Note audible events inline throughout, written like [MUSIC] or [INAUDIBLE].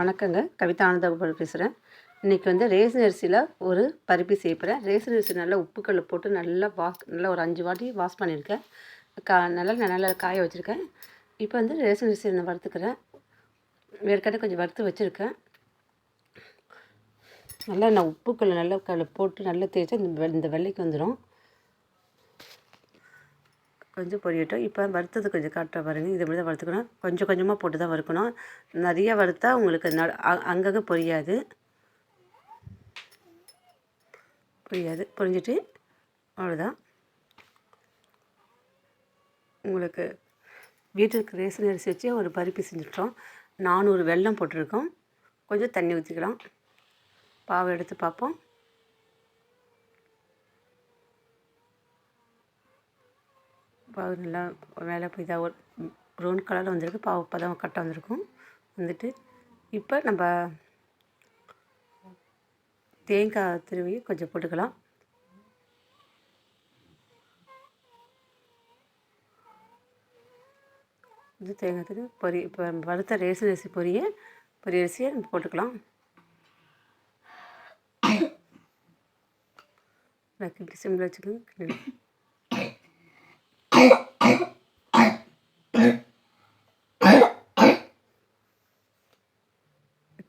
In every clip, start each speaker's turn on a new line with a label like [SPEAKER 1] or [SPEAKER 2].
[SPEAKER 1] வணக்கங்க. கவிதா ஆனந்தகோபால் பேசுகிறேன் இன்றைக்கி வந்து ரேசன் அரிசியில் ஒரு பருப்பி செய்ய போகிறேன் ரேசன் அரிசி நல்லா உப்புக்கல்லை போட்டு நல்லா வாஷ் நல்லா ஒரு அஞ்சு வாட்டி வாஷ் பண்ணியிருக்கேன். கா நல்லா நல்லா காய வச்சுருக்கேன். இப்போ வந்து ரேசன் அரிசி நான் வறுத்துக்கிறேன். வேர்க்கடை கொஞ்சம் வறுத்து வச்சுருக்கேன். நல்லா நான் உப்புக்கல்ல நல்லா கல்ல போட்டு நல்லா தேய்ச்சி இந்த வெ- இந்த வெள்ளைக்கு வந்துடும் கொஞ்சம் பொரியட்டும். இப்போ வறுத்தது கொஞ்சம் காட்டுற பாருங்கள் இதை மாதிரி தான் வறுத்துக்கணும். கொஞ்சம் கொஞ்சமாக போட்டு தான் வறுக்கணும். நிறைய வறுத்தா உங்களுக்கு ந அ- அங்கங்கே பொரியாது. பொரியாது. பொரிஞ்சிட்டு அவ்வளோதான் உங்களுக்கு வீட்டுக்கு ரேஷன் அரிசி வச்சு ஒரு பருப்பி செஞ்சுட்டோம். நானூறு வெல்லம் போட்டிருக்கோம். கொஞ்சம் தண்ணி ஊற்றிக்கலாம் பாவை எடுத்து பார்ப்போம். பாவு நல்லா மேலே போய் இதாக ப்ரௌன் கலரில் வந்திருக்கு. பாவு பதம் கரெக்டாக வந்திருக்கும். வந்துட்டு இப்போ நம்ம தேங்காய் திருவி கொஞ்சம் போட்டுக்கலாம். இது தேங்காய் திருவி பொரி இப்போ வறுத்த ரேசன் அரிசி பொரிய பொரிய அரிசியை நம்ம போட்டுக்கலாம். [COUGHS] இப்படி சிம்மில் வச்சுக்கோங்க.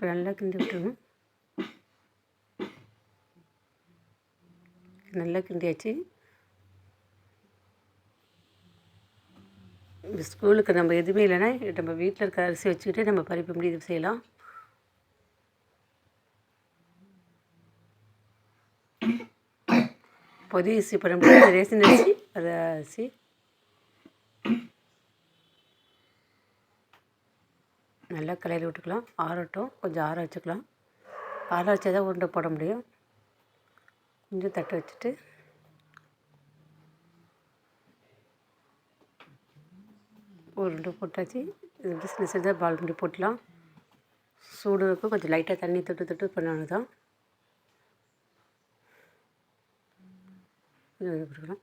[SPEAKER 1] இப்போ நல்லா கிண்டி விட்டுருங்க. நல்லா கிண்டியாச்சு. இந்த ஸ்கூலுக்கு நம்ம எதுவுமே இல்லைன்னா நம்ம வீட்டில் இருக்க அரிசி வச்சுக்கிட்டு நம்ம பறிப்பு முடி செய்யலாம். பொதி அரிசி போட முடியாது ரேஷன் அரிசி அதை அரிசி நல்லா கிளறி விட்டுக்கலாம். ஆறட்டும். கொஞ்சம் ஆற வச்சுக்கலாம். ஆற வச்சா தான் உருண்டை போட முடியும். கொஞ்சம் தட்டு வச்சுட்டு. உருண்டை போட்டாச்சு. இது வந்து சின்ன சின்னதாக பால் உருண்டை போட்டலாம். சூடு இருக்கும் கொஞ்சம் லைட்டாக தண்ணி தொட்டு தொட்டு பண்ணணும் தான் கொஞ்சம் இது கொடுக்கலாம்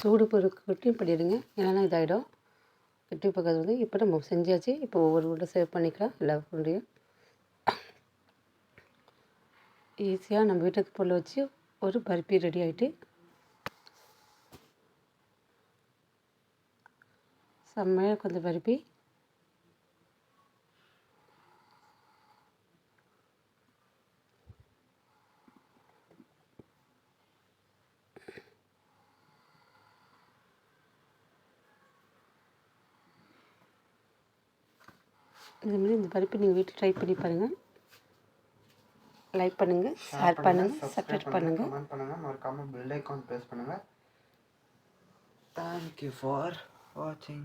[SPEAKER 1] சூடு பொருட்கட்டியும் பண்ணிடுங்க இல்லைன்னா இதாகிடும் வெட்டி பக்கத்து வந்து இப்போ நம்ம செஞ்சாச்சு. இப்போ ஒவ்வொரு உருண்டை சேவ் பண்ணிக்கலாம். எல்லா உருண்டையும். ஈஸியாக நம்ம வீட்டுக்கு பொருள் வச்சு ஒரு பருப்பி ரெடி ஆகிட்டு செம்மையாக கொஞ்சம் பருப்பி இந்த மாதிரி இந்த பருப்பி நீங்கள் வீட்டில் ட்ரை பண்ணி பாருங்கள் லைக் பண்ணுங்கள் ஷேர் பண்ணுங்கள் சப்ஸ்கிரைப் பண்ணுங்கள்
[SPEAKER 2] கமெண்ட் பண்ணுங்க மறக்காம பெல் ஐக்கான் ப்ரெஸ் பண்ணுங்க. தேங்க்யூ ஃபார் வாட்சிங்